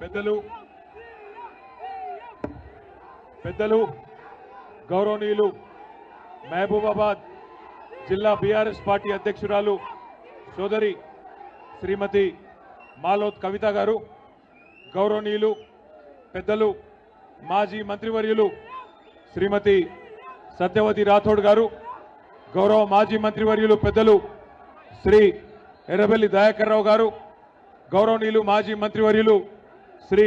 పెద్దలు పెద్దలు గౌరవనీయులు మహబూబాబాద్ జిల్లా బీఆర్ఎస్ పార్టీ అధ్యక్షురాలు సోదరి శ్రీమతి మాలోత్ కవిత గారు గౌరవనీయులు పెద్దలు మాజీ మంత్రివర్యులు శ్రీమతి సత్యవతి రాథోడ్ గారు గౌరవ మాజీ మంత్రివర్యులు పెద్దలు శ్రీ ఎర్రబెల్లి దయాకర్రావు గారు గౌరవనీయులు మాజీ మంత్రివర్యులు శ్రీ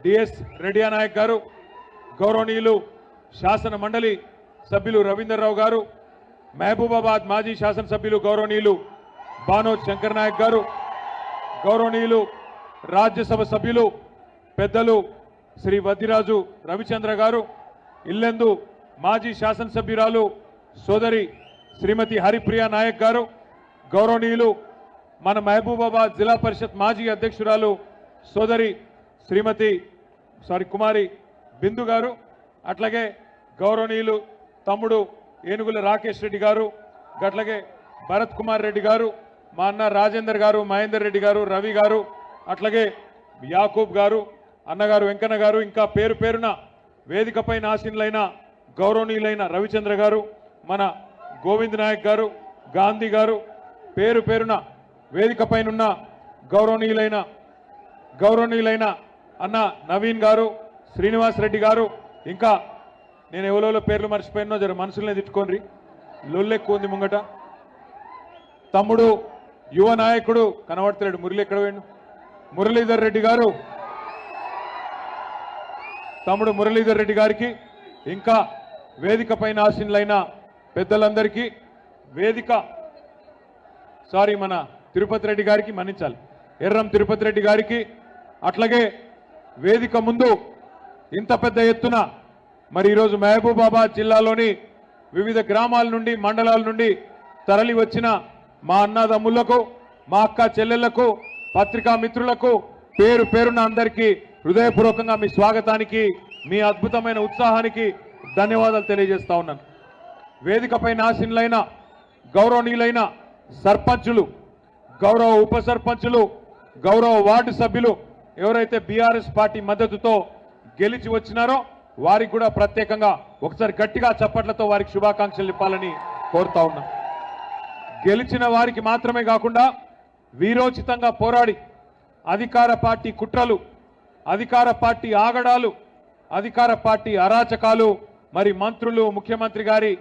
డిఎస్ రెడ్డియా నాయక్ గారు గౌరవనీయులు శాసన మండలి సభ్యులు రవీందర్రావు గారు మహబూబాబాద్ మాజీ శాసనసభ్యులు గౌరవనీయులు బానోజ్ శంకర్ నాయక్ గారు గౌరవనీయులు రాజ్యసభ సభ్యులు పెద్దలు శ్రీ వద్దిరాజు రవిచంద్ర గారు ఇల్లెందు మాజీ శాసనసభ్యురాలు సోదరి శ్రీమతి హరిప్రియ నాయక్ గారు గౌరవనీయులు మన మహబూబాబాద్ జిల్లా పరిషత్ మాజీ అధ్యక్షురాలు సోదరి శ్రీమతి సారీ కుమారి బిందు గారు అట్లాగే గౌరవనీయులు తమ్ముడు ఏనుగుల రాకేష్ రెడ్డి గారు అట్లాగే భరత్ కుమార్ రెడ్డి గారు మా అన్న రాజేందర్ గారు మహేందర్ రెడ్డి గారు రవి గారు అట్లాగే యాకూబ్ గారు అన్నగారు వెంకన్న గారు ఇంకా పేరు పేరున వేదికపై ఆసీనులైన గౌరవనీయులైన రవిచంద్ర గారు మన గోవింద్ నాయక్ గారు గాంధీ గారు పేరు పేరున వేదికపైనున్న గౌరవనీయులైన గౌరవనీయులైన అన్న నవీన్ గారు శ్రీనివాస్ రెడ్డి గారు ఇంకా నేను ఎవరో పేర్లు మర్చిపోయినో జర మనుషులనే తిట్టుకోండి. లొల్లెక్కువ ఉంది ముంగట. తమ్ముడు యువ నాయకుడు కనబడతలేడు. మురళి ఎక్కడ వేయండు మురళీధర్ రెడ్డి గారు. తమ్ముడు మురళీధర్ రెడ్డి గారికి ఇంకా వేదిక పైన ఆశీనులైన పెద్దలందరికీ వేదిక. సారీ మన తిరుపతి రెడ్డి గారికి మన్నించాలి. ఎర్రం తిరుపతి రెడ్డి గారికి అట్లాగే వేదిక ముందు ఇంత పెద్ద ఎత్తున మరి ఈరోజు మహబూబాబాద్ జిల్లాలోని వివిధ గ్రామాల నుండి మండలాల నుండి తరలి వచ్చిన మా అన్నదమ్ములకు మా అక్క చెల్లెళ్ళకు పత్రికా మిత్రులకు పేరు పేరున అందరికీ హృదయపూర్వకంగా మీ స్వాగతానికి మీ అద్భుతమైన ఉత్సాహానికి ధన్యవాదాలు తెలియజేస్తా ఉన్నాను వేదికపై ఆసీనులైన గౌరవనీయులైన సర్పంచులు గౌరవ ఉప సర్పంచులు గౌరవ వార్డు సభ్యులు ఎవరైతే బీఆర్ఎస్ పార్టీ మద్దతుతో గెలిచి వచ్చినారో వారికి కూడా ప్రత్యేకంగా ఒకసారి గట్టిగా చప్పట్లతో వారికి శుభాకాంక్షలు ఇవ్వాలని కోరుతా ఉన్నాం. గెలిచిన వారికి మాత్రమే కాకుండా వీరోచితంగా పోరాడి అధికార పార్టీ కుట్రలు అధికార పార్టీ ఆగడాలు అధికార పార్టీ అరాచకాలు మరి మంత్రులు ముఖ్యమంత్రి గారి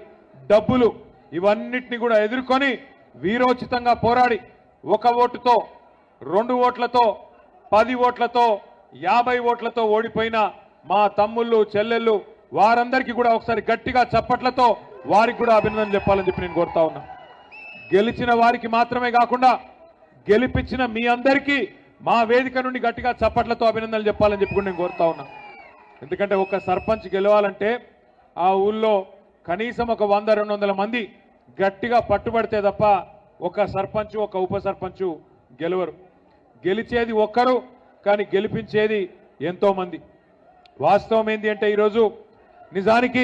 డబ్బులు ఇవన్నిటిని కూడా ఎదుర్కొని వీరోచితంగా పోరాడి ఒక ఓటుతో రెండు ఓట్లతో పది ఓట్లతో యాభై ఓట్లతో ఓడిపోయిన మా తమ్ముళ్ళు చెల్లెళ్ళు వారందరికీ కూడా ఒకసారి గట్టిగా చప్పట్లతో వారికి కూడా అభినందన చెప్పాలని చెప్పి నేను కోరుతా ఉన్నా. గెలిచిన వారికి మాత్రమే కాకుండా గెలిపించిన మీ అందరికీ మా వేదిక నుండి గట్టిగా చప్పట్లతో అభినందనలు చెప్పాలని చెప్పి కూడా నేను కోరుతా ఉన్నా. ఎందుకంటే ఒక సర్పంచ్ గెలవాలంటే ఆ ఊళ్ళో కనీసం ఒక వంద రెండు వందల మంది గట్టిగా పట్టుబడితే తప్ప ఒక సర్పంచ్ ఒక ఉప గెలవరు. గెలిచేది ఒక్కరు కానీ గెలిపించేది ఎంతోమంది. వాస్తవం ఏంటి అంటే ఈరోజు నిజానికి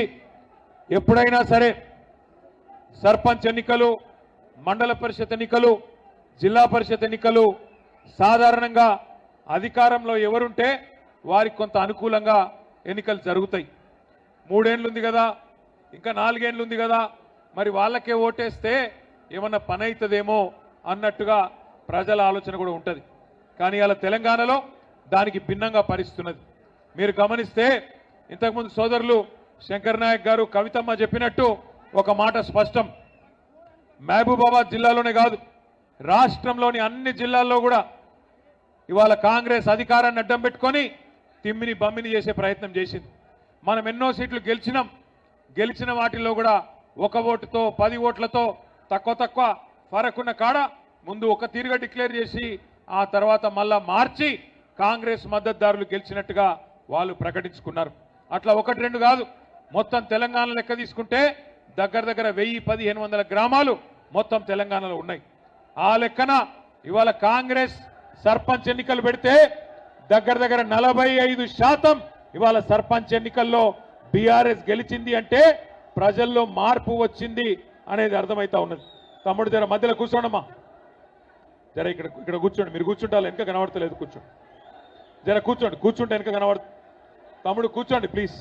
ఎప్పుడైనా సరే సర్పంచ్ ఎన్నికలు మండల పరిషత్ ఎన్నికలు జిల్లా పరిషత్ ఎన్నికలు సాధారణంగా అధికారంలో ఎవరుంటే వారికి కొంత అనుకూలంగా ఎన్నికలు జరుగుతాయి. మూడేళ్ళు ఉంది కదా ఇంకా నాలుగేళ్ళు ఉంది కదా మరి వాళ్ళకే ఓటేస్తే ఏమన్నా పని అవుతుందేమో అన్నట్టుగా ప్రజల ఆలోచన కూడా ఉంటుంది. కానీ అలా తెలంగాణలో దానికి భిన్నంగా పరిస్తున్నది మీరు గమనిస్తే ఇంతకుముందు సోదరులు శంకర్ నాయక్ గారు కవితమ్మ చెప్పినట్టు ఒక మాట స్పష్టం. మహబూబాబాద్ జిల్లాలోనే కాదు రాష్ట్రంలోని అన్ని జిల్లాల్లో కూడా ఇవాళ కాంగ్రెస్ అధికారాన్ని అడ్డం పెట్టుకొని తిమ్మిని బమ్మిని చేసే ప్రయత్నం చేసింది. మనం ఎన్నో సీట్లు గెలిచినాం. గెలిచిన వాటిల్లో కూడా ఒక ఓటుతో పది ఓట్లతో తక్కువ తక్కువ ఫరకున్న కాడ ముందు ఒక తీరుగా డిక్లేర్ చేసి ఆ తర్వాత మళ్ళా మార్చి కాంగ్రెస్ మద్దతుదారులు గెలిచినట్టుగా వాళ్ళు ప్రకటించుకున్నారు. అట్లా ఒకటి రెండు కాదు. మొత్తం తెలంగాణ లెక్క తీసుకుంటే దగ్గర దగ్గర వెయ్యి పదిహేను వందల గ్రామాలు మొత్తం తెలంగాణలో ఉన్నాయి. ఆ లెక్కన ఇవాళ కాంగ్రెస్ సర్పంచ్ ఎన్నికలు పెడితే దగ్గర దగ్గర నలభై ఐదు శాతం ఇవాళ సర్పంచ్ ఎన్నికల్లో బీఆర్ఎస్ గెలిచింది అంటే ప్రజల్లో మార్పు వచ్చింది అనేది అర్థమవుతా ఉన్నది. తమ్ముడు దగ్గర మధ్యలో కూర్చోండమ్మా. జర ఇక్కడ ఇక్కడ కూర్చోండి. మీరు కూర్చుంటారు వెనక కనబడతలేదు. కూర్చోండి జర కూర్చోండి. కూర్చుంటే వెనక కనబడ తమ్ముడు కూర్చోండి ప్లీజ్.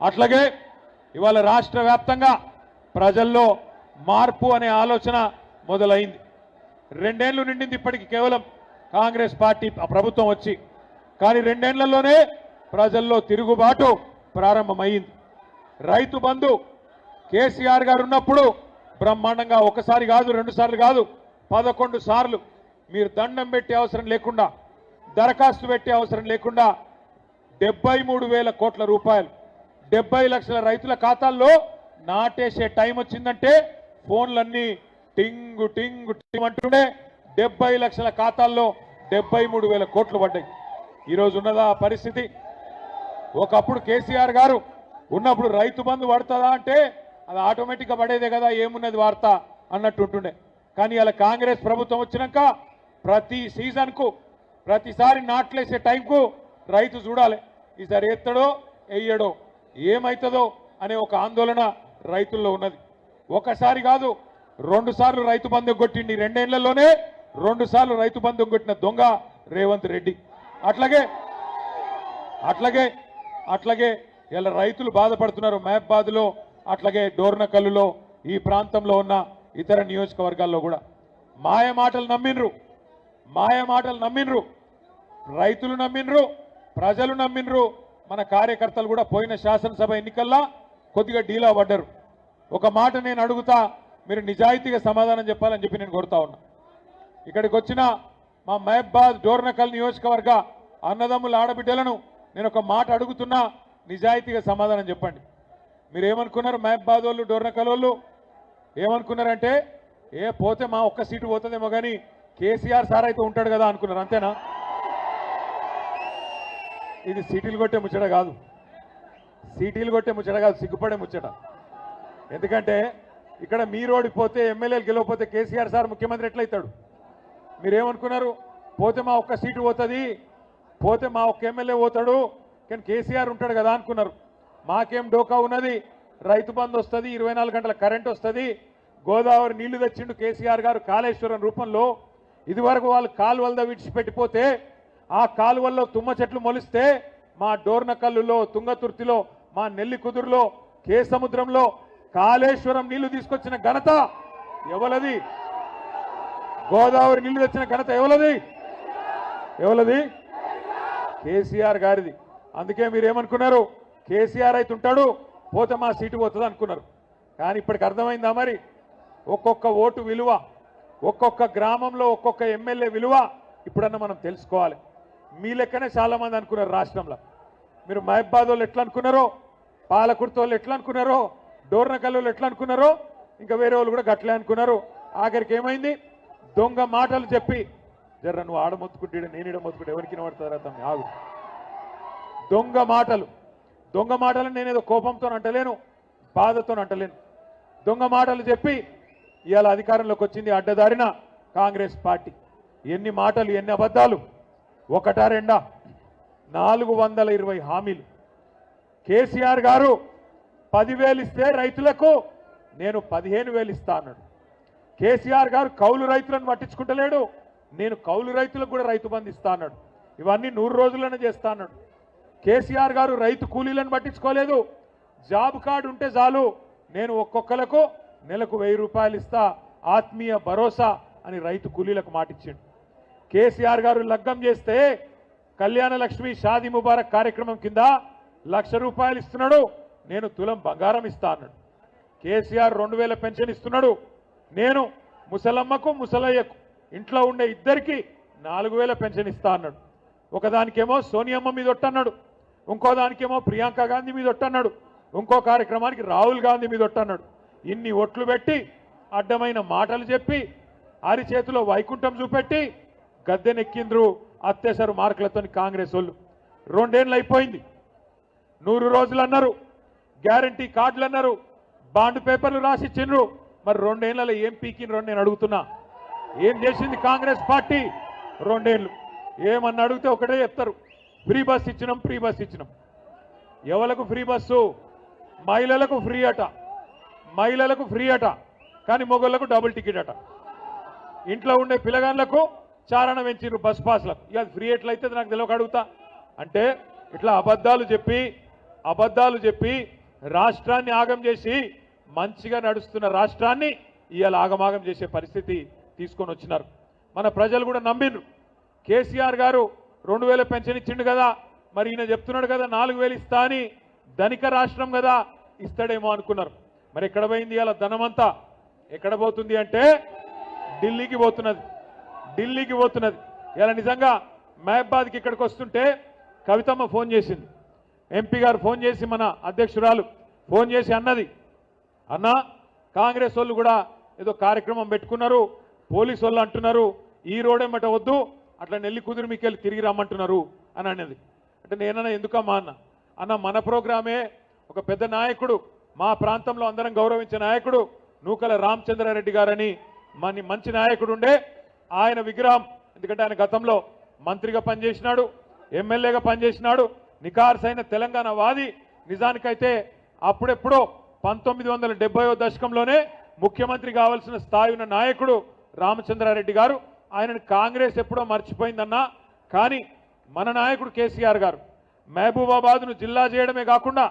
అట్లాగే ఇవాళ రాష్ట్ర వ్యాప్తంగా ప్రజల్లో మార్పు అనే ఆలోచన మొదలైంది. రెండేళ్ళు నిండింది ఇప్పటికి కేవలం కాంగ్రెస్ పార్టీ ఆ ప్రభుత్వం వచ్చి. కానీ రెండేళ్ళలోనే ప్రజల్లో తిరుగుబాటు ప్రారంభమైంది రైతు బంధు కేసీఆర్ గారు ఉన్నప్పుడు బ్రహ్మాండంగా ఒకసారి కాదు రెండుసార్లు కాదు పదకొండు సార్లు మీరు దండం పెట్టే అవసరం లేకుండా దరఖాస్తు పెట్టే అవసరం లేకుండా డెబ్బై మూడు వేల కోట్ల రూపాయలు డెబ్బై లక్షల రైతుల ఖాతాల్లో నాటేసే టైం వచ్చిందంటే ఫోన్లన్నీ టింగు టింగు టింగ్ అంటుండే డెబ్బై లక్షల ఖాతాల్లో డెబ్బై మూడు వేల కోట్లు పడ్డాయి. ఈరోజు ఉన్నదా పరిస్థితి? ఒకప్పుడు కేసీఆర్ గారు ఉన్నప్పుడు రైతు బంధు పడుతుందా అంటే అది ఆటోమేటిక్గా పడేదే కదా ఏమున్నది వార్త అన్నట్టు ఉంటుండే కానీ అలా కాంగ్రెస్ ప్రభుత్వం వచ్చినాక ప్రతి సీజన్కు ప్రతిసారి నాట్లేసే టైంకు రైతు చూడాలి. ఈసారి ఎత్తడో వేయడో ఏమవుతుందో అనే ఒక ఆందోళన రైతుల్లో ఉన్నది. ఒకసారి కాదు రెండు సార్లు రైతు బంధు కొట్టిండి రెండేళ్ళలోనే రెండు సార్లు రైతు బంధం కొట్టిన దొంగ రేవంత్ రెడ్డి. అట్లాగే అట్లాగే అట్లాగే ఇలా రైతులు బాధపడుతున్నారు. మహబాద్లో అట్లాగే డోర్నకల్లులో ఈ ప్రాంతంలో ఉన్న ఇతర నియోజకవర్గాల్లో కూడా. మాయ మాటలు నమ్మిండ్రు. మాయ మాటలు నమ్మిండ్రు. రైతులు నమ్మిండ్రు. ప్రజలు నమ్మిండ్రు. మన కార్యకర్తలు కూడా పోయిన శాసనసభ ఎన్నికల్లో కొద్దిగా డీలా పడ్డారు. ఒక మాట నేను అడుగుతా మీరు నిజాయితీగా సమాధానం చెప్పాలని చెప్పి నేను కొడతా ఉన్నా. ఇక్కడికి వచ్చిన మా మహబ్బాద్ డోర్నకల్ నియోజకవర్గ అన్నదమ్ముల ఆడబిడ్డలను నేను ఒక మాట అడుగుతున్నా నిజాయితీగా సమాధానం చెప్పండి. మీరు ఏమనుకున్నారు మహబాద్ వాళ్ళు డోర్నకల్ వాళ్ళు? ఏమనుకున్నారంటే ఏ పోతే మా ఒక్క సీటు పోతుందేమో కానీ కేసీఆర్ సార్ అయితే ఉంటాడు కదా అనుకున్నారు అంతేనా? ఇది సీటీలు కొట్టే ముచ్చట కాదు. సీటీలు కొట్టే ముచ్చట కాదు సిగ్గుపడే ముచ్చట. ఎందుకంటే ఇక్కడ మీరు పోతే ఎమ్మెల్యేలు గెలవకపోతే కేసీఆర్ సార్ ముఖ్యమంత్రి ఎట్లయితాడు? మీరేమనుకున్నారు? పోతే మా ఒక్క సీటు పోతుంది పోతే మా ఒక్క ఎమ్మెల్యే పోతాడు కానీ కేసీఆర్ ఉంటాడు కదా అనుకున్నారు. మాకేం డోకా ఉన్నది? రైతు బంధు వస్తుంది ఇరవై నాలుగు గంటల కరెంట్ వస్తుంది. గోదావరి నీళ్ళు తెచ్చిండు కేసీఆర్ గారు కాళేశ్వరం రూపంలో. ఇదివరకు వాళ్ళు కాలువల విడిచిపెట్టిపోతే ఆ కాలువల్లో తుమ్మ చెట్లు మొలిస్తే మా డోర్నకల్లులో తుంగతుర్తిలో మా నెల్లి కుదురులో కేసముద్రంలో కాళేశ్వరం నీళ్ళు తీసుకొచ్చిన ఘనత ఎవలది? గోదావరి నీళ్ళు తెచ్చిన ఘనత ఎవలది? ఎవలది? కేసీఆర్ గారిది. అందుకే మీరు ఏమనుకున్నారు కేసీఆర్ అయితే ఉంటాడు పోతే మా సీటు పోతుంది అనుకున్నారు. కానీ ఇప్పటికి అర్థమైందా మరి? ఒక్కొక్క ఓటు విలువ ఒక్కొక్క గ్రామంలో ఒక్కొక్క ఎమ్మెల్యే విలువ ఇప్పుడన్నా మనం తెలుసుకోవాలి. మీ లెక్కనే చాలామంది అనుకున్నారు రాష్ట్రంలో. మీరు మహబాద్ వాళ్ళు ఎట్లా అనుకున్నారో పాలకుర్తి వాళ్ళు ఎట్లా అనుకున్నారో డోర్నకల్ వాళ్ళు ఎట్లా అనుకున్నారో ఇంకా వేరే వాళ్ళు కూడా గట్లే అనుకున్నారు. ఆఖరికి ఏమైంది? దొంగ మాటలు చెప్పి జర్ర నువ్వు ఆడ మొత్తుకుంటే నేను ఇడ మొత్తుకుంటే ఎవరికి వినబడతారా తమ్మి? ఆగు. దొంగ మాటలు. దొంగ మాటలు నేనేదో కోపంతో అంటలేను బాధతో అంటలేను. దొంగ మాటలు చెప్పి ఇవాళ అధికారంలోకి వచ్చింది అడ్డదారిన కాంగ్రెస్ పార్టీ. ఎన్ని మాటలు ఎన్ని అబద్ధాలు. ఒకటా రెండా. నాలుగు వందల ఇరవై హామీలు. కేసీఆర్ గారు పదివేలు ఇస్తే రైతులకు నేను పదిహేను వేలు ఇస్తా అన్నాడు. కేసీఆర్ గారు కౌలు రైతులను పట్టించుకుంటలేడు నేను కౌలు రైతులకు కూడా రైతు బంధు ఇస్తా అన్నాడు. ఇవన్నీ నూరు రోజుల్లోనే చేస్తా అన్నాడు. కేసీఆర్ గారు రైతు కూలీలను పట్టించుకోలేదు. జాబ్ కార్డు ఉంటే చాలు. నేను ఒక్కొక్కలకు నెలకు వెయ్యి రూపాయలు ఇస్తా. ఆత్మీయ భరోసా అని రైతు కూలీలకు మాటిచ్చిండు. కేసీఆర్ గారు లగ్గం చేస్తే కళ్యాణ లక్ష్మి షాదీ ముబారక్ కార్యక్రమం కింద లక్ష రూపాయలు ఇస్తున్నాడు. నేను తులం బంగారం ఇస్తా అన్నాడు. కేసీఆర్ రెండు వేల పెన్షన్ ఇస్తున్నాడు. నేను ముసలమ్మకు ముసలయ్యకు ఇంట్లో ఉండే ఇద్దరికి నాలుగు వేల పెన్షన్ ఇస్తా అన్నాడు. ఒకదానికేమో సోనియమ్మ మీద ఒట్టన్నాడు. ఇంకో దానికేమో ప్రియాంక గాంధీ మీద ఒట్టన్నాడు. ఇంకో కార్యక్రమానికి రాహుల్ గాంధీ మీద ఒట్టన్నాడు. ఇన్ని ఒట్లు పెట్టి అడ్డమైన మాటలు చెప్పి ఆరి చేతిలో వైకుంఠం చూపెట్టి గద్దెనెక్కిండ్రు అత్యసరు మార్కులతో కాంగ్రెస్ వాళ్ళు. రెండేళ్ళు అయిపోయింది. నూరు రోజులు అన్నారు. గ్యారంటీ కార్డులు అన్నారు. బాండ్ పేపర్లు రాసిచ్చిండ్రు మరి రెండేళ్ళలో ఏం పీకిండ్రు అని నేను అడుగుతున్నా. ఏం చేసింది కాంగ్రెస్ పార్టీ? రెండేళ్ళు. ఏమన్నా అడిగితే ఒకటే చెప్తారు. ఫ్రీ బస్ ఇచ్చినాం ఫ్రీ బస్ ఇచ్చినాం. ఎవలకు ఫ్రీ బస్సు మహిళలకు ఫ్రీ అట. మహిళలకు ఫ్రీ అట. కానీ మొగోళ్ళకు డబుల్ టికెట్ అట. ఇంట్లో ఉండే పిల్లగాళ్ళకు చారణ పెంచిర్రు బస్ పాస్లకు ఇక ఫ్రీ ఎట్లయితే నాకు తెలియక అడుగుతా. అంటే ఇట్లా అబద్ధాలు చెప్పి అబద్ధాలు చెప్పి రాష్ట్రాన్ని ఆగం చేసి మంచిగా నడుస్తున్న రాష్ట్రాన్ని ఇవాళ ఆగమాగం చేసే పరిస్థితి తీసుకొని వచ్చినారు. మన ప్రజలు కూడా నమ్మిండ్రు. కేసీఆర్ గారు రెండు వేల పెన్షన్ ఇచ్చిండు కదా. మరి ఈయన చెప్తున్నాడు కదా నాలుగు వేలు ఇస్తా అని ధనిక రాష్ట్రం కదా ఇస్తాడేమో అనుకున్నారు. మరి ఎక్కడ పోయింది ఇలా ధనమంతా? ఎక్కడ పోతుంది అంటే ఢిల్లీకి పోతున్నది. ఢిల్లీకి పోతున్నది. ఇలా నిజంగా మహబాద్కి ఇక్కడికి వస్తుంటే కవితమ్మ ఫోన్ చేసింది. ఎంపీ గారు ఫోన్ చేసి మన అధ్యక్షురాలు ఫోన్ చేసి అన్నది. అన్న కాంగ్రెస్ వాళ్ళు కూడా ఏదో కార్యక్రమం పెట్టుకున్నారు పోలీసు వాళ్ళు అంటున్నారు ఈ రోడ్ ఏమట వద్దు అట్లా నెల్లి కుదిరి మీకు వెళ్ళి తిరిగి రమ్మంటున్నారు అని అనేది అంటే నేనన్నా ఎందుకమ్మా అన్న? అన్న మన ప్రోగ్రామే ఒక పెద్ద నాయకుడు మా ప్రాంతంలో అందరం గౌరవించే నాయకుడు నూకల రామచంద్రారెడ్డి గారని మన మంచి నాయకుడు ఉండే ఆయన విగ్రహం ఎందుకంటే ఆయన గతంలో మంత్రిగా పనిచేసినాడు ఎమ్మెల్యేగా పనిచేసినాడు నికార్సైన తెలంగాణ వాది. నిజానికైతే అప్పుడెప్పుడో పంతొమ్మిది వందల డెబ్బై దశకంలోనే ముఖ్యమంత్రి కావాల్సిన స్థాయి ఉన్న నాయకుడు రామచంద్రారెడ్డి గారు. ఆయనను కాంగ్రెస్ ఎప్పుడో మర్చిపోయిందన్నా కానీ మన నాయకుడు కేసీఆర్ గారు మహబూబాబాద్ను జిల్లా చేయడమే కాకుండా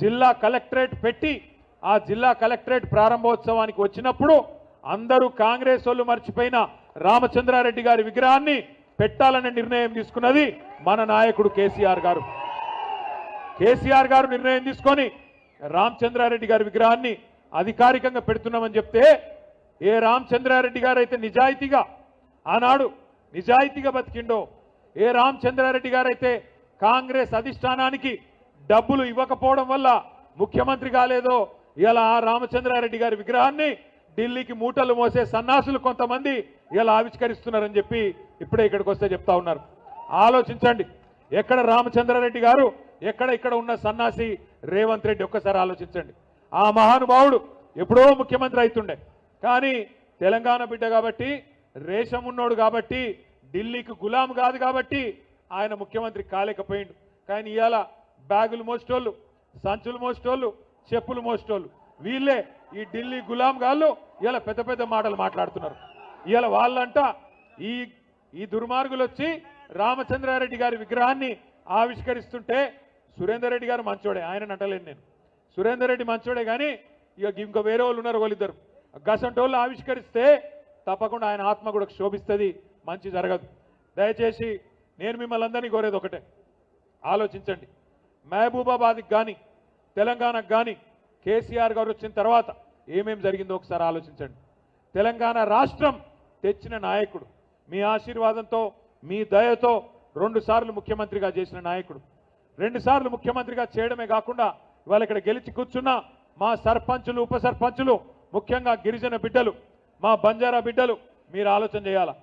జిల్లా కలెక్టరేట్ పెట్టి ఆ జిల్లా కలెక్టరేట్ ప్రారంభోత్సవానికి వచ్చినప్పుడు అందరూ కాంగ్రెస్ వాళ్ళు మర్చిపోయిన రామచంద్రారెడ్డి గారి విగ్రహాన్ని పెట్టాలనే నిర్ణయం తీసుకున్నది మన నాయకుడు కేసీఆర్ గారు. కేసీఆర్ గారు నిర్ణయం తీసుకొని రామచంద్రారెడ్డి గారి విగ్రహాన్ని అధికారికంగా పెడుతున్నామని చెప్తే ఏ రామచంద్రారెడ్డి గారు అయితే నిజాయితీగా ఆనాడు నిజాయితీగా బతికిండో ఏ రామచంద్రారెడ్డి గారైతే కాంగ్రెస్ అధిష్టానానికి డబ్బులు ఇవ్వకపోవడం వల్ల ముఖ్యమంత్రి కాలేదో ఇలా ఆ రామచంద్రారెడ్డి గారి విగ్రహాన్ని ఢిల్లీకి మూటలు మోసే సన్నాసులు కొంతమంది ఇలా ఆవిష్కరిస్తున్నారని చెప్పి ఇప్పుడే ఇక్కడికి వస్తే చెప్తా ఉన్నారు. ఆలోచించండి. ఎక్కడ రామచంద్రారెడ్డి గారు ఎక్కడ ఇక్కడ ఉన్న సన్నాసి రేవంత్ రెడ్డి ఒక్కసారి ఆలోచించండి. ఆ మహానుభావుడు ఎప్పుడో ముఖ్యమంత్రి అవుతుండే కానీ తెలంగాణ బిడ్డ కాబట్టి రేషం ఉన్నోడు కాబట్టి ఢిల్లీకి గులాం కాదు కాబట్టి ఆయన ముఖ్యమంత్రి కాలేకపోయిండు. కానీ ఇవాళ బ్యాగులు మోసేటోళ్ళు సంచులు మోసేటోళ్ళు చెప్పులు మోసేటోళ్ళు వీళ్ళే ఈ ఢిల్లీ గులాం గాళ్ళు ఇలా పెద్ద పెద్ద మాటలు మాట్లాడుతున్నారు. ఇలా వాళ్ళంట ఈ ఈ దుర్మార్గులు వచ్చి రామచంద్రారెడ్డి గారి విగ్రహాన్ని ఆవిష్కరిస్తుంటే సురేందర్ రెడ్డి గారు మంచోడే ఆయన అంటలేను నేను. సురేందర్ రెడ్డి మంచోడే కానీ ఇక ఇంకో వేరే వాళ్ళు ఉన్నారు వాళ్ళిద్దరు. గసంటోళ్ళు ఆవిష్కరిస్తే తప్పకుండా ఆయన ఆత్మ కూడా క్షోభిస్తుంది మంచి జరగదు. దయచేసి నేను మిమ్మల్ని అందరినీ కోరేది ఒకటే. ఆలోచించండి. మహబూబాబాద్కి కానీ తెలంగాణకు కానీ కేసీఆర్ గారు వచ్చిన తర్వాత ఏమేమి జరిగిందో ఒకసారి ఆలోచించండి. తెలంగాణ రాష్ట్రం తెచ్చిన నాయకుడు మీ ఆశీర్వాదంతో మీ దయతో రెండు సార్లు ముఖ్యమంత్రిగా చేసిన నాయకుడు. రెండు సార్లు ముఖ్యమంత్రిగా చేయడమే కాకుండా ఇవాళ ఇక్కడ గెలిచి కూర్చున్న మా సర్పంచులు ఉప ముఖ్యంగా గిరిజన బిడ్డలు మా బంజారా బిడ్డలు మీరు ఆలోచన చేయాలా?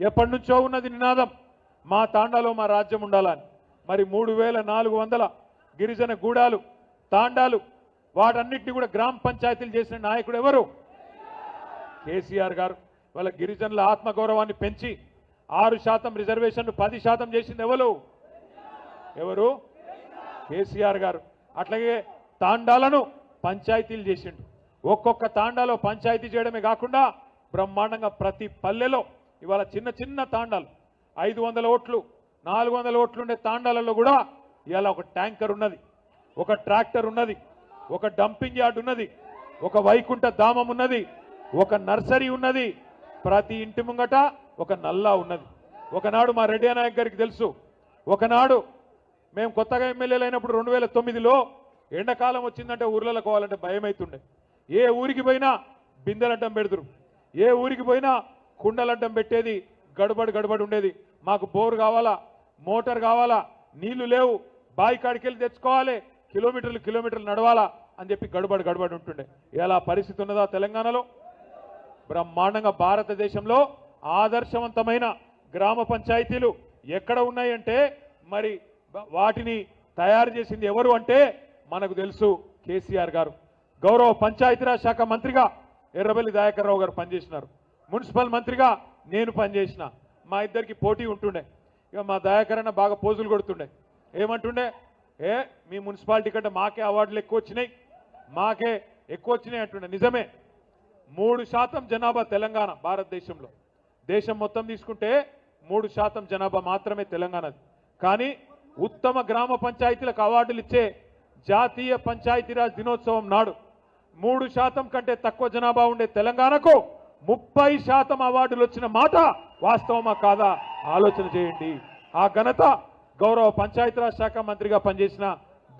ఎప్పటి నుంచో ఉన్నది నినాదం. మా తాండాలో మా రాజ్యం ఉండాలని. మరి మూడు వేల నాలుగు వందల గిరిజన గూడాలు తాండాలు వాటన్నిటిని కూడా గ్రామ పంచాయతీలు చేసిన నాయకుడు ఎవరు? కేసీఆర్ గారు. వాళ్ళ గిరిజనుల ఆత్మగౌరవాన్ని పెంచి ఆరు శాతం రిజర్వేషన్ను పది శాతం చేసింది ఎవరు? ఎవరు? కేసీఆర్ గారు. అట్లాగే తాండాలను పంచాయతీలు చేసిండు. ఒక్కొక్క తాండాలో పంచాయతీ చేయడమే కాకుండా బ్రహ్మాండంగా ప్రతి పల్లెలో ఇవాళ చిన్న చిన్న తాండాలు. ఐదు వందల ఓట్లు నాలుగు వందల ఓట్లు ఉండే తాండాలలో కూడా ఇవాళ ఒక ట్యాంకర్ ఉన్నది ఒక ట్రాక్టర్ ఉన్నది ఒక డంపింగ్ యార్డ్ ఉన్నది ఒక వైకుంఠ ధామం ఉన్నది ఒక నర్సరీ ఉన్నది. ప్రతి ఇంటి ముంగట ఒక నల్లా ఉన్నది. ఒకనాడు మా రెడ్డి నాయక్ గారికి తెలుసు ఒకనాడు మేము కొత్తగా ఎమ్మెల్యేలు అయినప్పుడు రెండు వేల తొమ్మిదిలో ఎండాకాలం వచ్చిందంటే ఊర్లలో పోవాలంటే భయం అవుతుండే ఏ ఊరికి పోయినా బిందెలడ్డం పెడుతురు. ఏ ఊరికి పోయినా కుండలడ్డం పెట్టేది గడబడి గడబడి ఉండేది. మాకు బోర్ కావాలా? మోటార్ కావాలా? నీళ్ళు లేవు. బావి కాడికి వెళ్ళి తెచ్చుకోవాలి. కిలోమీటర్లు కిలోమీటర్లు నడవాలా అని చెప్పి గడబడి గడబడి ఉంటుండే. ఎలా పరిస్థితి ఉన్నదా తెలంగాణలో? బ్రహ్మాండంగా భారతదేశంలో ఆదర్శవంతమైన గ్రామ పంచాయతీలు ఎక్కడ ఉన్నాయంటే మరి వాటిని తయారు చేసింది ఎవరు అంటే మనకు తెలుసు కేసీఆర్ గారు. గౌరవ పంచాయతీరాజ్ శాఖ మంత్రిగా ఎర్రబెల్లి దయాకర్ రావు గారు పనిచేసినారు. మున్సిపల్ మంత్రిగా నేను పనిచేసిన. మా ఇద్దరికి పోటీ ఉంటుండే. ఇక మా దయాకర్ అన్న బాగా పోజులు కొడుతుండే. ఏమంటుండే? ఏ మీ మున్సిపాలిటీ కంటే మాకే అవార్డులు ఎక్కువ వచ్చినాయి. మాకే ఎక్కువ వచ్చినాయి అంటుండే. నిజమే. మూడు శాతం జనాభా తెలంగాణ భారతదేశంలో. దేశం మొత్తం తీసుకుంటే మూడు శాతం జనాభా మాత్రమే తెలంగాణది. కానీ ఉత్తమ గ్రామ పంచాయతీలకు అవార్డులు ఇచ్చే జాతీయ పంచాయతీరాజ్ దినోత్సవం నాడు మూడు శాతం కంటే తక్కువ జనాభా ఉండే తెలంగాణకు ముప్పై శాతం అవార్డులు వచ్చిన మాట వాస్తవమా కాదా? ఆలోచన చేయండి. ఆ ఘనత గౌరవ పంచాయతీరాజ్ శాఖ మంత్రిగా పనిచేసిన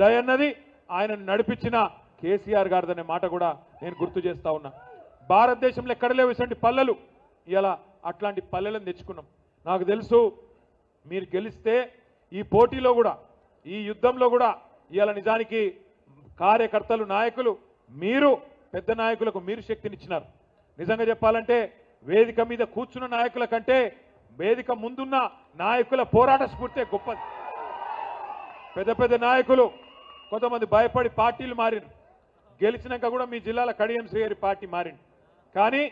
దయన్నది ఆయన నడిపించిన కేసీఆర్ గారిదనే మాట కూడా నేను గుర్తు చేస్తా ఉన్నా. భారతదేశంలో ఎక్కడ లేవు ఇటువంటి పల్లెలు. ఇలా అట్లాంటి పల్లెలను తెచ్చుకున్నాం. నాకు తెలుసు మీరు గెలిస్తే ఈ పోటీలో కూడా ఈ యుద్ధంలో కూడా ఇవాళ నిజానికి కార్యకర్తలు నాయకులు మీరు పెద్ద నాయకులకు మీరు శక్తినిచ్చినారు. నిజంగా చెప్పాలంటే వేదిక మీద కూర్చున్న నాయకుల కంటే వేదిక ముందున్న నాయకుల పోరాట స్ఫూర్తే గొప్పది. పెద్ద పెద్ద నాయకులు కొంతమంది భయపడి పార్టీలు మారిరు గెలిచినాక కూడా మీ జిల్లాల కడియం శ్రీహరి పార్టీ మారింది. కానీ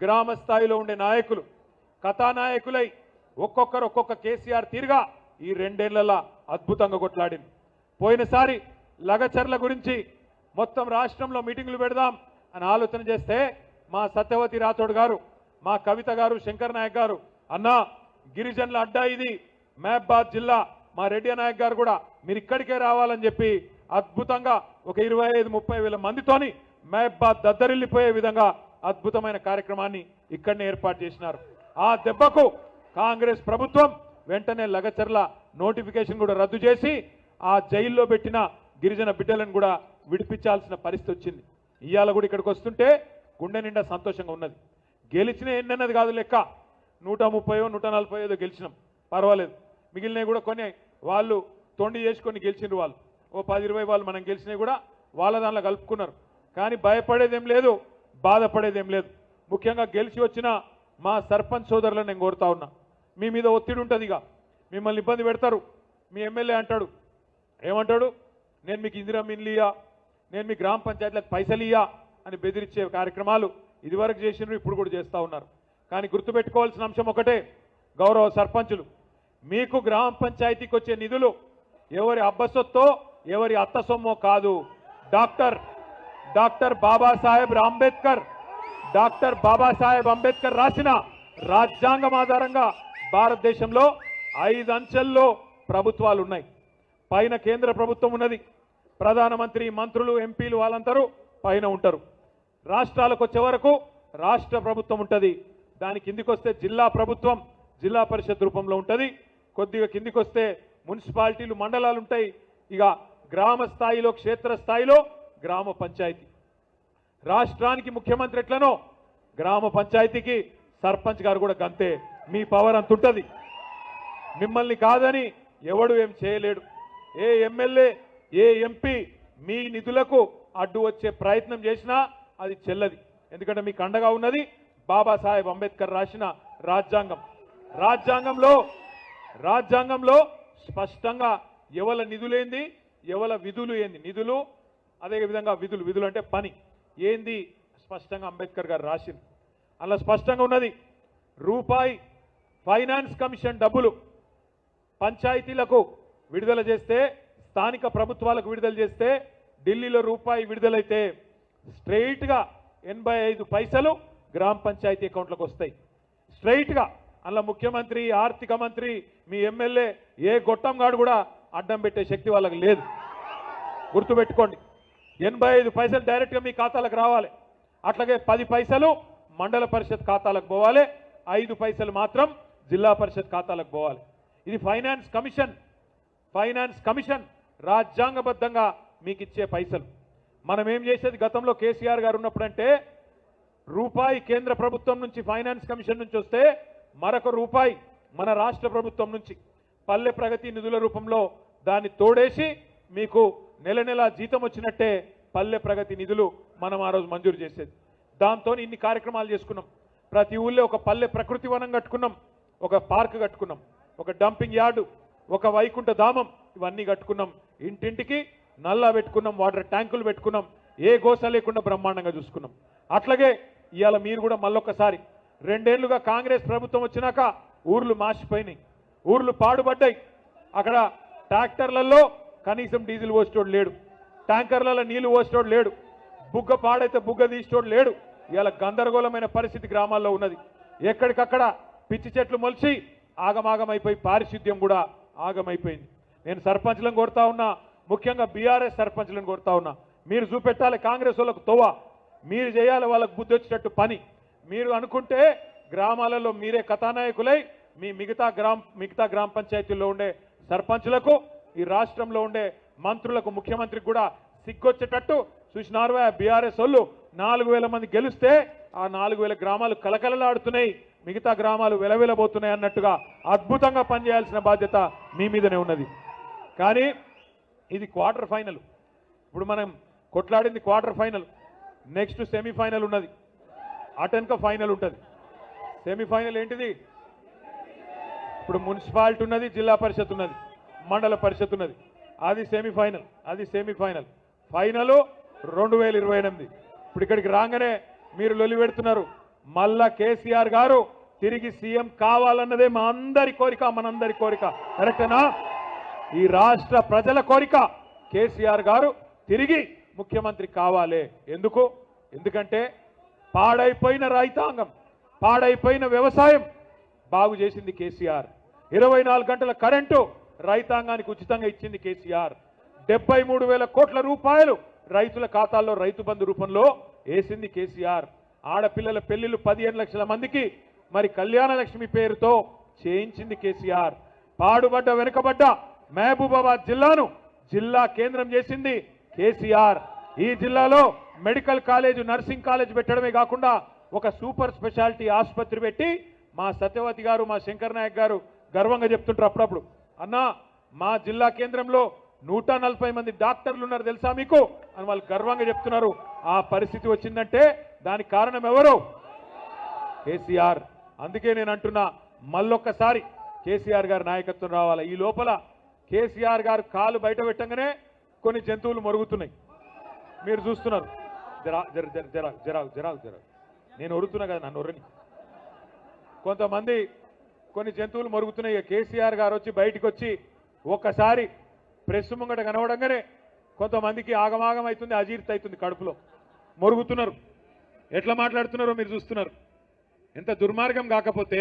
గ్రామ స్థాయిలో ఉండే నాయకులు కథానాయకులై ఒక్కొక్కరు ఒక్కొక్క కేసీఆర్ తీరుగా ఈ రెండేళ్ళలో అద్భుతంగా కొట్లాడింది. పోయినసారి లగచర్ల గురించి మొత్తం రాష్ట్రంలో మీటింగులు పెడదాం అని ఆలోచన చేస్తే మా సత్యవతి రాథోడ్ గారు మా కవిత గారు శంకర్ నాయక్ గారు అన్నా గిరిజనుల అడ్డా ఇది. మహబాద్ జిల్లా మా రెడ్డి నాయక్ గారు కూడా మీరు ఇక్కడికే రావాలని చెప్పి అద్భుతంగా ఒక ఇరవై ఐదు ముప్పై వేల మందితోని మహబాద్ దద్దరిల్లిపోయే విధంగా అద్భుతమైన కార్యక్రమాన్ని ఇక్కడనే ఏర్పాటు చేసినారు. ఆ దెబ్బకు కాంగ్రెస్ ప్రభుత్వం వెంటనే లగచర్ల నోటిఫికేషన్ కూడా రద్దు చేసి ఆ జైల్లో పెట్టిన గిరిజన బిడ్డలను కూడా విడిపించాల్సిన పరిస్థితి వచ్చింది. ఇవాళ కూడా ఇక్కడికి వస్తుంటే గుండె నిండా సంతోషంగా ఉన్నది. గెలిచిన ఎన్నన్నది కాదు లెక్క. నూట ముప్పయో నూట నలభై ఐదో గెలిచినాం. పర్వాలేదు. మిగిలినవి కూడా కొన్ని వాళ్ళు తొండి చేసుకొని గెలిచినారు వాళ్ళు. ఓ పది ఇరవై వాళ్ళు మనం గెలిచినవి కూడా వాళ్ళ దానిలో కలుపుకున్నారు. కానీ భయపడేదేం లేదు బాధపడేదేం లేదు. ముఖ్యంగా గెలిచి వచ్చిన మా సర్పంచ్ సోదరులను నేను కోరుతా ఉన్నా. మీ మీద ఒత్తిడి ఉంటుంది ఇక. మిమ్మల్ని ఇబ్బంది పెడతారు. మీ ఎమ్మెల్యే అంటాడు. ఏమంటాడు? నేను మీకు ఇందిరా మిన్లియా? నేను మీ గ్రామ పంచాయతీలకు పైసలు ఇయ్యా అని బెదిరించే కార్యక్రమాలు ఇదివరకు చేసినారు ఇప్పుడు కూడా చేస్తూ ఉన్నారు. కానీ గుర్తుపెట్టుకోవాల్సిన అంశం ఒకటే గౌరవ సర్పంచులు. మీకు గ్రామ పంచాయతీకి వచ్చే నిధులు ఎవరి అబ్బసొత్తో ఎవరి అత్త సొమ్మో కాదు. Doctor doctor Babasaheb Ambedkar doctor Babasaheb Ambedkar రాసిన రాజ్యాంగం ఆధారంగా భారతదేశంలో ఐదు అంచెల్లో ప్రభుత్వాలు ఉన్నాయి పైన కేంద్ర ప్రభుత్వం ఉన్నది. ప్రధానమంత్రి మంత్రులు ఎంపీలు వాళ్ళందరూ పైన ఉంటారు. రాష్ట్రాలకు వచ్చే వరకు రాష్ట్ర ప్రభుత్వం ఉంటుంది. దాని కిందికి వస్తే జిల్లా ప్రభుత్వం జిల్లా పరిషత్ రూపంలో ఉంటుంది. కొద్దిగా కిందికి వస్తే మున్సిపాలిటీలు మండలాలు ఉంటాయి. ఇక గ్రామ స్థాయిలో క్షేత్ర స్థాయిలో గ్రామ పంచాయతీ. రాష్ట్రానికి ముఖ్యమంత్రి ఎట్లనో గ్రామ పంచాయతీకి సర్పంచ్ గారు కూడా గంతే. మీ పవర్ అంత ఉంటుంది. మిమ్మల్ని కాదని ఎవడు ఏం చేయలేడు. ఏ ఎమ్మెల్యే ఏ ఎంపీ మీ నిధులకు అడ్డు వచ్చే ప్రయత్నం చేసినా అది చెల్లది. ఎందుకంటే మీకు అండగా ఉన్నది బాబాసాహెబ్ అంబేద్కర్ రాసిన రాజ్యాంగం. రాజ్యాంగంలో రాజ్యాంగంలో స్పష్టంగా ఎవల నిధులేంది ఎవల విధులు ఏంది? నిధులు అదేవిధంగా విధులు. విధులు అంటే పని. ఏంది? స్పష్టంగా అంబేద్కర్ గారు రాసింది. అలా స్పష్టంగా ఉన్నది రూపాయి ఫైనాన్స్ కమిషన్ డబ్బులు పంచాయతీలకు విడుదల చేస్తే స్థానిక ప్రభుత్వాలకు విడుదల చేస్తే ఢిల్లీలో రూపాయి విడుదలైతే స్ట్రైట్గా ఎనభై ఐదు పైసలు గ్రామ పంచాయతీ అకౌంట్లకు వస్తాయి. స్ట్రైట్గా అలా ముఖ్యమంత్రి ఆర్థిక మంత్రి మీ ఎమ్మెల్యే ఏ గొట్టంగాడు కూడా అడ్డం పెట్టే శక్తి వాళ్ళకి లేదు. గుర్తుపెట్టుకోండి. ఎనభై ఐదు పైసలు డైరెక్ట్గా మీ ఖాతాలకు రావాలి. అట్లాగే పది పైసలు మండల పరిషత్ ఖాతాలకు పోవాలి. ఐదు పైసలు మాత్రం జిల్లా పరిషత్ ఖాతాలకు పోవాలి. ఇది ఫైనాన్స్ కమిషన్. ఫైనాన్స్ కమిషన్ రాజ్యాంగబద్ధంగా మీకు ఇచ్చే పైసలు. మనం ఏం చేసేది? గతంలో కేసీఆర్ గారు ఉన్నప్పుడంటే రూపాయి కేంద్ర ప్రభుత్వం నుంచి ఫైనాన్స్ కమిషన్ నుంచి వస్తే మరొక రూపాయి మన రాష్ట్ర ప్రభుత్వం నుంచి. పల్లె ప్రగతి నిధుల రూపంలో దాన్ని తోడేసి మీకు నెల నెల జీతం వచ్చినట్టే పల్లె ప్రగతి నిధులు మనం ఆ రోజు మంజూరు చేసేది. దాంతో ఇన్ని కార్యక్రమాలు చేసుకున్నాం. ప్రతి ఊళ్ళో ఒక పల్లె ప్రకృతి వనం కట్టుకున్నాం. ఒక పార్క్ కట్టుకున్నాం. ఒక డంపింగ్ యార్డు ఒక వైకుంఠ ధామం ఇవన్నీ కట్టుకున్నాం. ఇంటింటికి నల్లా పెట్టుకున్నాం వాటర్ ట్యాంకులు పెట్టుకున్నాం ఏ గోస లేకుండా బ్రహ్మాండంగా చూసుకున్నాం. అట్లాగే ఇవాళ మీరు కూడా మళ్ళొక్కసారి రెండేళ్ళుగా కాంగ్రెస్ ప్రభుత్వం వచ్చినాక ఊర్లు మాసిపోయినాయి ఊర్లు పాడుపడ్డాయి అక్కడ ట్రాక్టర్లలో కనీసం డీజిల్ పోసేటోడు లేడు ట్యాంకర్లలో నీళ్ళు పోసేటోడు లేడు బుగ్గ పాడైతే బుగ్గ తీసేటోడు లేడు. ఇవాళ గందరగోళమైన పరిస్థితి గ్రామాల్లో ఉన్నది. ఎక్కడికక్కడ పిచ్చి చెట్లు మొలిచి ఆగమాగమైపోయి పారిశుద్ధ్యం కూడా ఆగమైపోయింది. నేను సర్పంచ్లను కొడతా ఉన్నా ముఖ్యంగా బీఆర్ఎస్ సర్పంచ్లను కొడతా ఉన్నా. మీరు చూపెట్టాలి కాంగ్రెస్ వాళ్ళకు తోవ. మీరు చేయాలి వాళ్ళకు బుద్ధి వచ్చేటట్టు పని. మీరు అనుకుంటే గ్రామాలలో మీరే కథానాయకులై మీ మిగతా గ్రామ మిగతా గ్రామ పంచాయతీల్లో ఉండే సర్పంచ్లకు ఈ రాష్ట్రంలో ఉండే మంత్రులకు ముఖ్యమంత్రికి కూడా సిగ్గొచ్చేటట్టు చూసినారు బీఆర్ఎస్ వాళ్ళు? నాలుగు వేల మంది గెలిస్తే ఆ నాలుగు వేల గ్రామాలు కలకలలాడుతున్నాయి. మిగతా గ్రామాలు వెలవెలబోతున్నాయి అన్నట్టుగా అద్భుతంగా పనిచేయాల్సిన బాధ్యత మీ మీదనే ఉన్నది. కానీ ఇది క్వార్టర్ ఫైనల్. ఇప్పుడు మనం కొట్లాడింది క్వార్టర్ ఫైనల్. నెక్స్ట్ సెమీఫైనల్ ఉన్నది. అటెన్క ఫైనల్ ఉంటుంది. సెమీఫైనల్ ఏంటిది? ఇప్పుడు మున్సిపాలిటీ ఉన్నది జిల్లా పరిషత్ ఉన్నది మండల పరిషత్ ఉన్నది. అది సెమీఫైనల్ అది సెమీఫైనల్ ఫైనల్ రెండు వేల ఇరవై ఎనిమిది. ఇప్పుడు ఇక్కడికి రాగానే మీరు లొలి పెడుతున్నారు. మళ్ళా కేసీఆర్ గారు తిరిగి సీఎం కావాలన్నదే మా అందరి కోరిక మనందరి కోరిక. కరెక్టేనా? ఈ రాష్ట్ర ప్రజల కోరిక. కేసీఆర్ గారు తిరిగి ముఖ్యమంత్రి కావాలి. ఎందుకు? ఎందుకంటే పాడైపోయిన రైతాంగం పాడైపోయిన వ్యవసాయం బాగు చేసింది కేసీఆర్. ఇరవై నాలుగు గంటల కరెంటు రైతాంగానికి ఉచితంగా ఇచ్చింది కేసీఆర్. డెబ్బై మూడు వేల కోట్ల రూపాయలు రైతుల ఖాతాల్లో రైతు బంధు రూపంలో వేసింది కేసీఆర్. ఆడపిల్లల పెళ్ళిళ్ళు పదిహేను లక్షల మందికి మరి కళ్యాణ లక్ష్మి పేరుతో చేయించింది కేసీఆర్. పాడుబడ్డ వెనుకబడ్డ మహబూబాబాద్ జిల్లాను జిల్లా కేంద్రం చేసింది కేసీఆర్. ఈ జిల్లాలో మెడికల్ కాలేజ్ నర్సింగ్ కాలేజ్ పెట్టడమే కాకుండా ఒక సూపర్ స్పెషాలిటీ ఆసుపత్రి పెట్టి మా సత్యవతి గారు మా శంకర్ నాయక్ గారు గర్వంగా చెప్తుంటారు అప్పుడప్పుడు. అన్నా మా జిల్లా కేంద్రంలో నూట నలభై మంది డాక్టర్లు ఉన్నారు తెలుసా మీకు? అని వాళ్ళు గర్వంగా చెప్తున్నారు. ఆ పరిస్థితి వచ్చిందంటే దానికి కారణం ఎవరు? కేసీఆర్. అందుకే నేను అంటున్నా మళ్ళొక్కసారి కేసీఆర్ గారి నాయకత్వం రావాలి? ఈ లోపల కేసీఆర్ గారు కాలు బయట పెట్టంగానే కొన్ని జంతువులు మరుగుతున్నాయి. మీరు చూస్తున్నారు. జరా జర జర జరా జరా జరా జరా. నేను ఒరుతున్నా కదా నన్ను ఒరని కొంతమంది కొన్ని జంతువులు మరుగుతున్నాయి. కేసీఆర్ గారు వచ్చి బయటకు వచ్చి ఒక్కసారి ప్రెస్ ముంగట కనవడంగానే కొంతమందికి ఆగమాగం అవుతుంది అజీర్తి అవుతుంది కడుపులో. మరుగుతున్నారు. ఎట్లా మాట్లాడుతున్నారో మీరు చూస్తున్నారు. ఎంత దుర్మార్గం కాకపోతే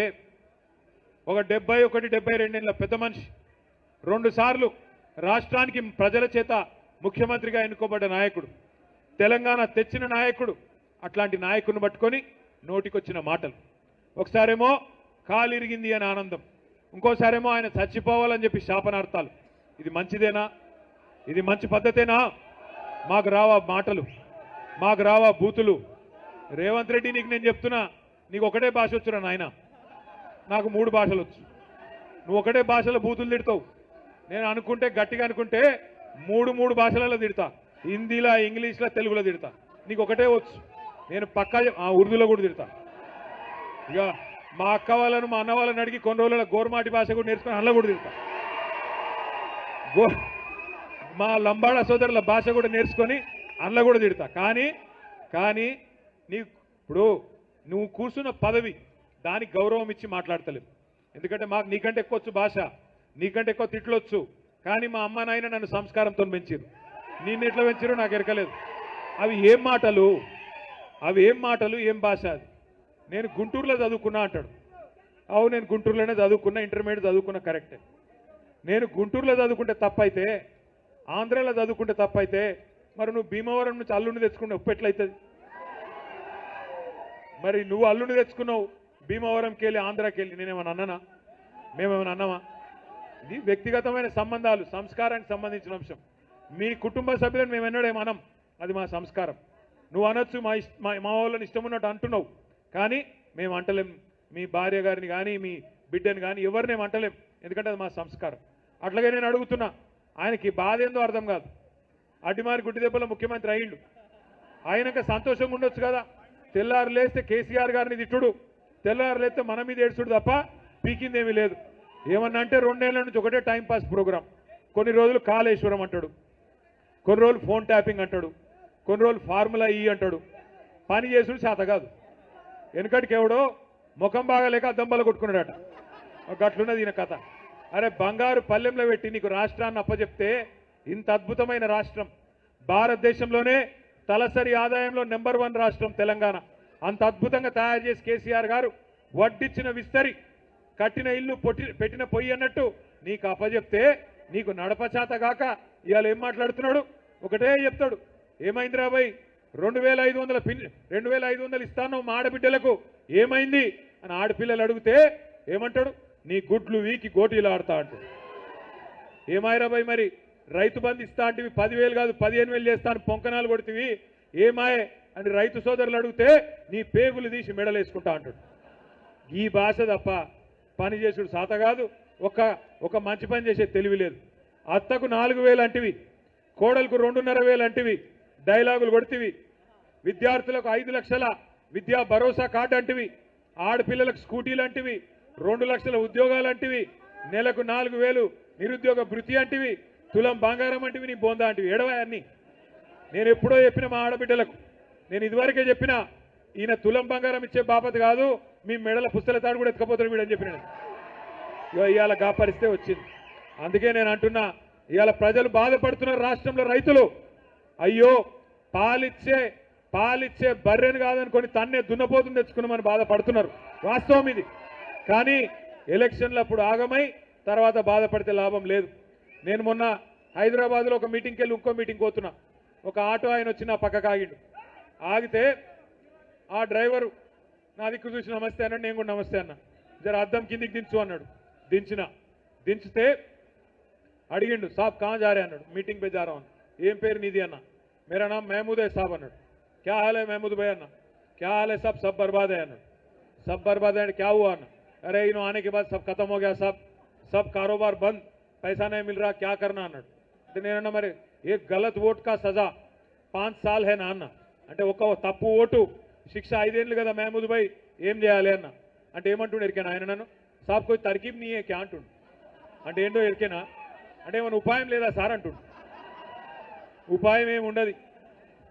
ఒక డెబ్బై ఒకటి డెబ్బై రెండేళ్ళ పెద్ద మనిషి రెండుసార్లు రాష్ట్రానికి ప్రజల చేత ముఖ్యమంత్రిగా ఎన్నుకోబడ్డ నాయకుడు తెలంగాణ తెచ్చిన నాయకుడు అట్లాంటి నాయకుడిని పట్టుకొని నోటికొచ్చిన మాటలు. ఒకసారేమో కాలిరిగింది అని ఆనందం. ఇంకోసారేమో ఆయన చచ్చిపోవాలని చెప్పి శాపనార్థాలు. ఇది మంచిదేనా? ఇది మంచి పద్ధతేనా? మాకు రావా మాటలు. మాకు రావా బూతులు. రేవంత్ రెడ్డి నీకు నేను చెప్తున్నా నీకు ఒకటే భాష వచ్చురా నాయన? నాకు మూడు భాషలు వచ్చు. నువ్వు ఒకటే భాషలో బూతులు తిడతావు. నేను అనుకుంటే గట్టిగా అనుకుంటే మూడు మూడు భాషలలో తిడతా. హిందీలో ఇంగ్లీష్లో తెలుగులో తిడతా. నీకు ఒకటే వచ్చు. నేను పక్కా ఆ, ఉర్దూలో కూడా తిడతా. ఇక మా అక్క వాళ్ళను మా అన్న వాళ్ళని అడిగి కొన్ని రోజుల గోర్మాటి భాష కూడా నేర్చుకుని అందులో కూడా తిడతా. గో మా లంబాడ సోదరుల భాష కూడా నేర్చుకొని అందులో కూడా తిడతా. కానీ కానీ నీ ఇప్పుడు నువ్వు కూర్చున్న పదవి దానికి గౌరవం ఇచ్చి మాట్లాడతలేవు. ఎందుకంటే మాకు నీకంటే ఎక్కువ వచ్చు భాష. నీకంటే ఎక్కువ తిట్లొచ్చు. కానీ మా అమ్మ నాయన నన్ను సంస్కారంతో పెంచారు. నేను ఎట్లా పెంచారో నాకు ఎరకలేదు. అవి ఏం మాటలు? అవి ఏం మాటలు? ఏం భాష అది? నేను గుంటూరులో చదువుకున్నా అంటాడు. అవు నేను గుంటూరులోనే చదువుకున్నా ఇంటర్మీడియట్ చదువుకున్నా కరెక్టే. నేను గుంటూరులో చదువుకుంటే తప్పైతే ఆంధ్రాలో చదువుకుంటే తప్పైతే మరి నువ్వు భీమవరం నుంచి అల్లుని తెచ్చుకుంటే ఉప్పు ఎట్లయితుంది? మరి నువ్వు అల్లుని తెచ్చుకున్నావు భీమవరంకి వెళ్ళి ఆంధ్రాకి వెళ్ళి నేనేమన్నా అన్నానా? మేమేమైనా అన్నామా? ఇది వ్యక్తిగతమైన సంబంధాలు సంస్కారానికి సంబంధించిన అంశం. మీ కుటుంబ సభ్యులను మేము ఎన్నడే మనం అది మా సంస్కారం. నువ్వు అనొచ్చు మా ఇష్ట మా మా వాళ్ళని ఇష్టం ఉన్నట్టు అంటున్నావు. కానీ మేము అంటలేం. మీ భార్య గారిని కానీ మీ బిడ్డని కానీ ఎవరినేం అంటలేం. ఎందుకంటే అది మా సంస్కారం. అట్లాగే నేను అడుగుతున్నా ఆయనకి బాధ ఏందో అర్థం కాదు. అడ్డిమారి గుడ్డి దెబ్బల ముఖ్యమంత్రి అయ్యిండు. ఆయనక సంతోషంగా ఉండొచ్చు కదా. తెల్లారు లేస్తే కేసీఆర్ గారిని తిట్టుడు. తెల్లారు లేస్తే మన మీద ఏడ్చుడు తప్ప పీకిందేమీ లేదు. ఏమన్నా అంటే రెండేళ్ళ నుంచి ఒకటే టైంపాస్ ప్రోగ్రామ్ కొన్ని రోజులు కాళేశ్వరం అంటాడు. కొన్ని రోజులు ఫోన్ ట్యాపింగ్ అంటాడు. కొన్ని రోజులు ఫార్ములా ఈ అంటాడు. పని చేసుడు చేత కాదు. వెనుకటికి ఎవడో ముఖం బాగాలేక అద్దంబల కొట్టుకున్నాడట. గట్లున్నది ఈయన కథ. అరే బంగారు పల్లెంలో పెట్టి నీకు రాష్ట్రాన్ని అప్పచెప్తే ఇంత అద్భుతమైన రాష్ట్రం. భారతదేశంలోనే తలసరి ఆదాయంలో నెంబర్ వన్ రాష్ట్రం తెలంగాణ. అంత అద్భుతంగా తయారు చేసి కేసీఆర్ గారు వడ్డిచ్చిన విస్తరి కట్టిన ఇల్లు పొట్టి పెట్టిన పొయ్యి అన్నట్టు నీకు అప్పచెప్తే నీకు నడపచాత గాక ఇవాళ ఏం మాట్లాడుతున్నాడు? ఒకటే చెప్తాడు. ఏమైందిరా బై? రెండు వేల ఐదు వందల పిన్ రెండు వేల ఐదు వందలు ఇస్తాను మా ఆడబిడ్డలకు. ఏమైంది? అని ఆడపిల్లలు అడిగితే ఏమంటాడు? నీ గుడ్లు వీకి గోటీలు ఆడతా అంటాడు. ఏమాయరాబాయ్ మరి? రైతు బంధు ఇస్తా అంటివి పదివేలు కాదు పదిహేను వేలు చేస్తాను పొంకనాలు కొడుతీవి. ఏమాయే? అని రైతు సోదరులు అడిగితే నీ పేగులు తీసి మెడలేసుకుంటా అంటాడు. ఈ భాష తప్ప పని చేసుడు సాత కాదు ఒక ఒక మంచి పని చేసే తెలివి లేదు. అత్తకు నాలుగు వేలు అంటివి కోడలకు రెండున్నర వేలు అంటివి డైలాగులు కొడితివి. విద్యార్థులకు ఐదు లక్షల విద్యా భరోసా కార్డు అంటివి ఆడపిల్లలకు స్కూటీలు అంటివి రెండు లక్షల ఉద్యోగాలు అంటివి నెలకు నాలుగు వేలు నిరుద్యోగ భృతి అంటివి తులం బంగారం అంటివి నీ బోందా అంటివి. ఏడవా అన్ని? నేను ఎప్పుడో చెప్పిన మా ఆడబిడ్డలకు నేను ఇదివరకే చెప్పిన ఈయన తులం బంగారం ఇచ్చే బాపత కాదు మీ మెడల పుస్తల తాడు కూడా ఎత్తుకపోతాడు వీడని చెప్పిన ఇవాళ గా వచ్చింది. అందుకే నేను అంటున్నా ఇవాళ ప్రజలు బాధపడుతున్నారు రాష్ట్రంలో రైతులు. అయ్యో పాలిచ్చే పాలిచ్చే బర్రెను కాదనుకొని తన్నే దున్నపోతుని తెచ్చుకున్నామని బాధపడుతున్నారు. వాస్తవం ఇది. కానీ ఎలక్షన్లు అప్పుడు ఆగమై తర్వాత బాధపడితే లాభం లేదు. నేను మొన్న హైదరాబాద్లో ఒక మీటింగ్కి వెళ్ళి ఇంకో మీటింగ్ పోతున్నా. ఒక ఆటో ఆయన వచ్చి నా పక్కకు ఆగిండు. ఆగితే आ ड्रैवर ना दिख चूसी नमस्ते नमस्ते अना जर अर्धम कना दिना दिते अड़े साहब कहाँ जा रहे अना मीट पे जा रहा एम पेर नीधि अना मेरा नाम महमूद है साहब अना क्या हाल है महमूद भाई अना क्या हाल है साहब सब बर्बाद है अना सब बर्बाद है क्या हुआ अना अरे इन आने के बाद सब खत्म हो गया साहब सब कारोबार बंद पैसा नहीं मिल रहा क्या करना अना ना मेरे एक गलत वोट का सजा पाँच साल है ना अना अटे तपू ओटू శిక్ష ఐదేళ్ళు కదా మహమూద్ భాయ్ ఏం చేయాలి అన్న? అంటే ఏమంటుండే ఎరికేనా ఆయన నన్ను? సాబ్ కొద్ది తర్కీబ్ నీ క్యా? అంటుండు. అంటే ఏంటో ఎరికేనా? అంటే ఏమైనా ఉపాయం లేదా సార్ అంటుండు. ఉపాయం ఏమి ఉండదు.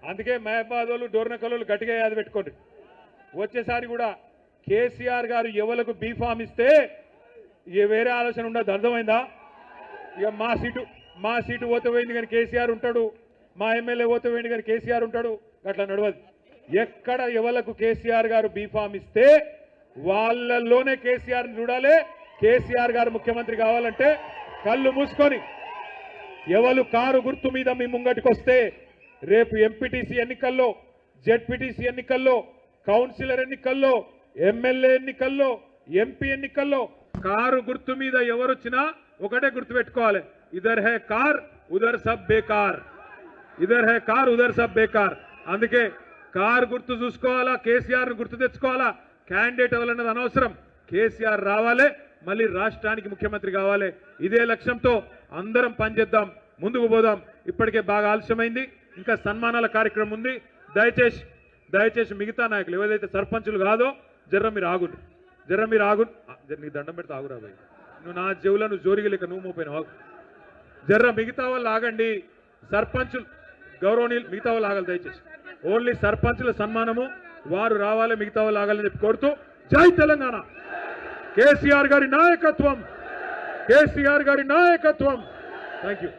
అందుకే మహబాద్ వాళ్ళు డోర్నకల్లు గట్టిగా యాద పెట్టుకోండి. వచ్చేసారి కూడా కేసీఆర్ గారు ఎవలకు బీఫామ్ ఇస్తే ఇక వేరే ఆలోచన ఉండదు. అర్థమైందా? ఇక మా సీటు మా సీటు పోతే పోయింది కానీ కేసీఆర్ ఉంటాడు. మా ఎమ్మెల్యే పోతే పోయింది కానీ కేసీఆర్ ఉంటాడు. అట్లా నడవదు. ఎక్కడ ఎవలకు కేసీఆర్ గారు బీఫామ్ ఇస్తే వాళ్ళల్లోనే కేసీఆర్ చూడాలి. కేసీఆర్ గారు ముఖ్యమంత్రి కావాలంటే కళ్ళు మూసుకొని ఎవరు కారు గుర్తు మీద మీ ముంగటికి వస్తే రేపు ఎంపీటీసీ ఎన్నికల్లో జెడ్పీటీసీ ఎన్నికల్లో కౌన్సిలర్ ఎన్నికల్లో ఎమ్మెల్యే ఎన్నికల్లో ఎంపీ ఎన్నికల్లో కారు గుర్తు మీద ఎవరు వచ్చినా ఒకటే గుర్తు పెట్టుకోవాలి ఇదర్ హే కార్ ఉదర్ సబ్ బేకార్. ఇదర్ హే కార్ ఉదర్ సబ్ బేకార్. అందుకే కార్ గుర్తు చూసుకోవాలా కేసీఆర్ గుర్తు తెచ్చుకోవాలా? క్యాండిడేట్ అవ్వాలన్నది అనవసరం. కేసీఆర్ రావాలి మళ్ళీ రాష్ట్రానికి ముఖ్యమంత్రి కావాలి. ఇదే లక్ష్యంతో అందరం పనిచేద్దాం ముందుకు పోదాం. ఇప్పటికే బాగా ఆలస్యమైంది ఇంకా సన్మానాల కార్యక్రమం ఉంది. దయచేసి దయచేసి మిగతా నాయకులు ఏదైతే సర్పంచులు కాదో జర్ర మీరు ఆగు జర్ర మీరు ఆగు నీ దండం పెడితే ఆగురా భయ్ నువ్వు నా చెవులను జోరిగి లేక నువ్వు మోపోయినావు జర్ర మిగతా వాళ్ళు ఆగండి. సర్పంచులు గౌరవనీయులు మిగతా వాళ్ళు ఆగాలి దయచేసి. ఓన్లీ సర్పంచుల సన్మానము వారు రావాలి మిగతా వాళ్ళు ఆగాలని చెప్పి కోరుతూ జై తెలంగాణ. కేసీఆర్ గారి నాయకత్వం. కేసీఆర్ గారి నాయకత్వం. Thank you